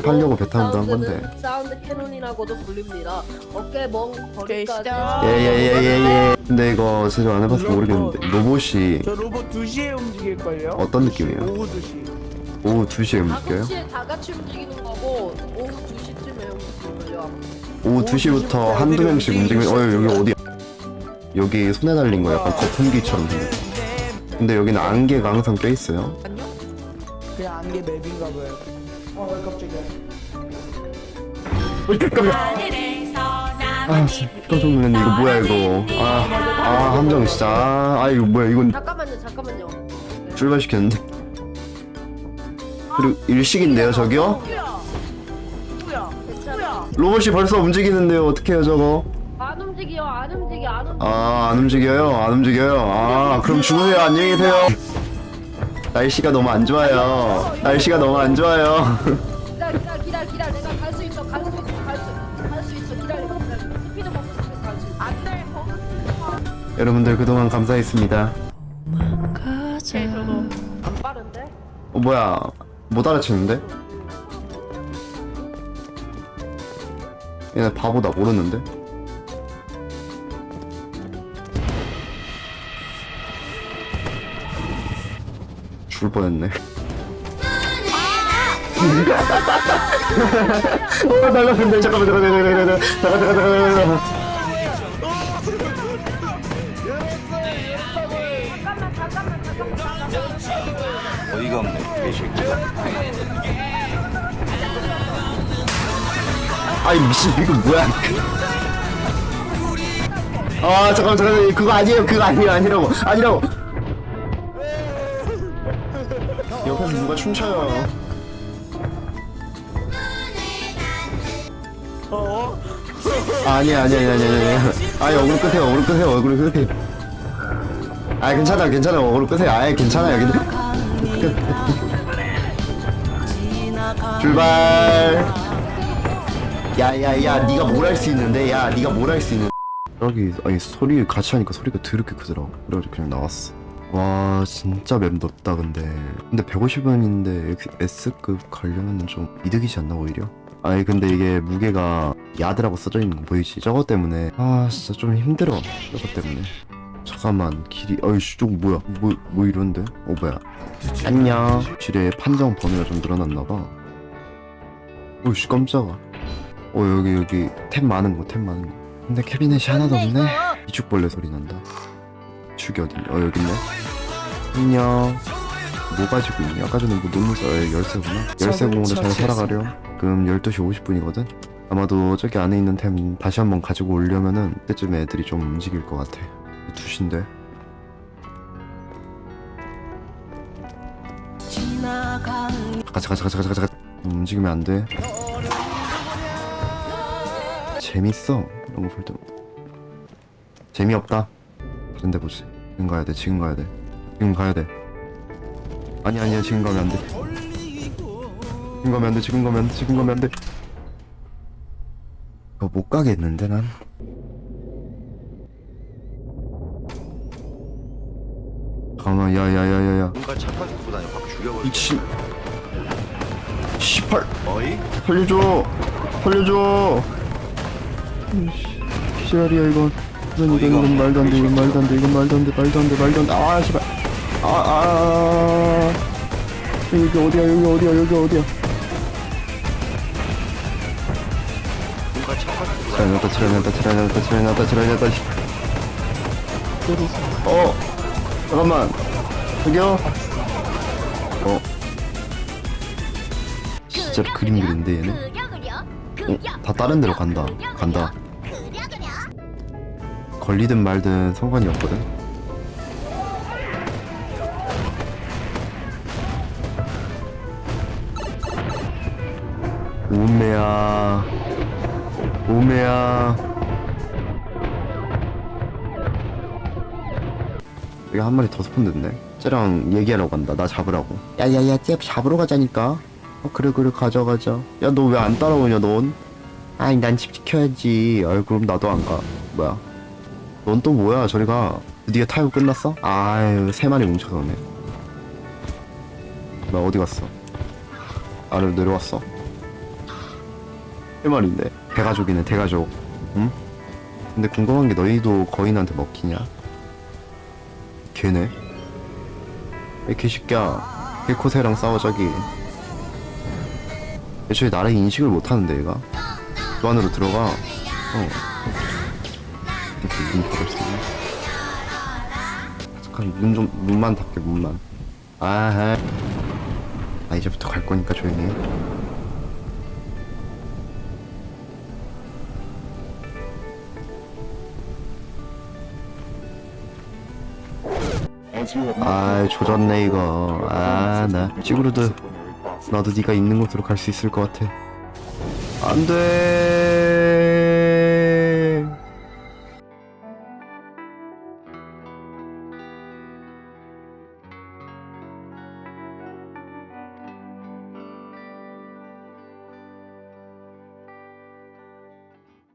배 타고 한 건데. 사운드 캐논이라고도 불립니다. 어깨 멍 거리까지. 시작. 예예 예 예 예. 근데 이거 사실 안 해봐서 모르겠는데 로봇이 저 로봇 2시에 움직일걸요? 어떤 느낌이에요? 오후 2시 오후 2시에 움직여요? 5시에 다 같이 움직이는 거고 오후 2시쯤에 움직여요. 오후 2시부터 한두 명씩 움직이면 어 여기 어디야? 여기 손에 달린 거 약간 거품기처럼 생겼어. 근데 여기는 안개가 항상 껴 있어요. 안녕? 그냥 안개 맵인가 봐요 어 깜짝이야 어, 잠깐만. 아, 진짜 깜짝 놀랐네. 이거 뭐야 이거? 아, 아 함정 진짜. 아 이거 뭐야 이건 잠깐만요, 잠깐만요. 출발시켰는데. 그리고 일식인데요 저기요? 괜찮아. 로봇이 벌써 움직이는데요. 어떻게 해요 저거? 안 움직여, 안 움직여, 안 움직여. 아, 안 움직여요. 안 움직여요. 아, 그럼 죽으세요. 안녕히 계세요. 날씨가 너무 안 좋아요. 날씨가 너무 안 좋아요. 여러분들 그동안 감사했습니다. 어, 뭐야. 못 알아채는데? 얘네 바보다 모르는데? 죽을 뻔했네. 어, 날라간다. 잠깐만, 잠깐만, 잠깐만, 잠깐만, 잠깐만, 잠깐만. 어이가 없네 개새끼가 아이 미친 이거 뭐야? 아 잠깐만 잠깐만 그거 아니에요 그거 아니에요 아니라고 아니라고. 옆에서 누가 춤춰요? 어? 아, 아니야 아니야 아니야 아니야 아니야. 아니 얼굴 끄세요 얼굴 끄세요 얼굴 끄세요. 아 괜찮아 괜찮아 얼굴 끄세요. 아 괜찮아요 근데. 출발. 야야야 네가 뭘 할 수 있는데 야 네가 뭘 할 수 있는 여기 아니 소리 같이 하니까 소리가 드럽게 크더라고 그래가지고 그냥 나왔어 와 진짜 맵 넓다 근데. 근데 150원인데 S급 가려면 좀 이득이지 않나 오히려? 아니 근데 이게 무게가 야드라고 써져 있는 거 보이지? 저거 때문에. 아 진짜 좀 힘들어 저거 때문에. 잠깐만 길이 어이씨 저거 뭐야? 뭐, 뭐 이런데? 어 뭐야? 안녕. 지뢰 판정 범위가 좀 늘어났나봐. 오이씨 깜짝아. 어 여기 여기 템 많은 거템 많은 거. 근데 캐비넷이 하나도 없네? 이축벌레 소리 난다 축이 어딨냐 어 여기 있네. 안녕 뭐 가지고 있니? 아까 전에 뭐 논문 써 어, 열쇠구나 열쇠 공으로 잘 살아가려 그럼 12시 50분이거든? 아마도 저기 안에 있는 템 다시 한번 가지고 오려면은 그때쯤 애들이 좀 움직일 것 같아. 2시인데? 가자 가자 가자 가자 가자. 움직이면 안 돼. 재밌어. 이런 거볼 때 재미없다. 다른 데 보지 지금 가야 돼 지금 가야 돼. 지금 가야 돼. 아니 아니야 지금 가면 안돼. 지금 가면 안돼 지금 가면 안돼 지금 가면 안돼. 이거 못 가겠는데 난? 잠깐만 야야야야야. 뭔가 착한 다니 확 죽여버려 미친. 시팔 어이? 살려줘. 살려줘. 시랄이야 이건 이건 이건 이건 말도 안 돼 이건 말도 안 돼 이건 말도 안 돼 말도 안 돼 말도 안 돼. 아 씨발. 아아. 여기 어디야 여기 어디야 여기 어디야? 뭔가 다니 트라이나다 트라이나다 트라이나다 트라이나다 트라이나다 어. 잠깐만. 저기요? 어. 진짜 그림 그린데 얘는? 어? 다 다른 데로 간다. 간다 걸리든 말든 상관이 없거든. 오메야. 오메야. 여기 한 마리 더 스폰 됐네. 쟤랑 얘기하러 간다. 나 잡으라고. 야야야 쟤 잡으러 가자니까. 어 그래 그래 가자 가자. 야 너 왜 안 따라오냐 넌? 아니 난 집 지켜야지. 아이 그럼 나도 안가. 뭐야 넌 또 뭐야? 저리 가. 드디어 타고 끝났어? 아유 세 마리 뭉쳐서 오네. 나 어디 갔어? 아래로 내려왔어? 말인데. 대가족이네 대가족. 응? 근데 궁금한 게 너희도 거인한테 먹히냐? 걔네? 이 개새끼야 개코세랑 싸워 저기. 애초에 나를 인식을 못하는데 얘가. 그 안으로 들어가. 어 문 닫을 수 있네 잠깐 문좀 문만 닫게 문만. 아하. 나 이제부터 갈 거니까 조용히 해. 아 조졌네 이거. 아나 찌그루드 나도 네가 있는 곳으로 갈 수 있을 것 같아. 안 돼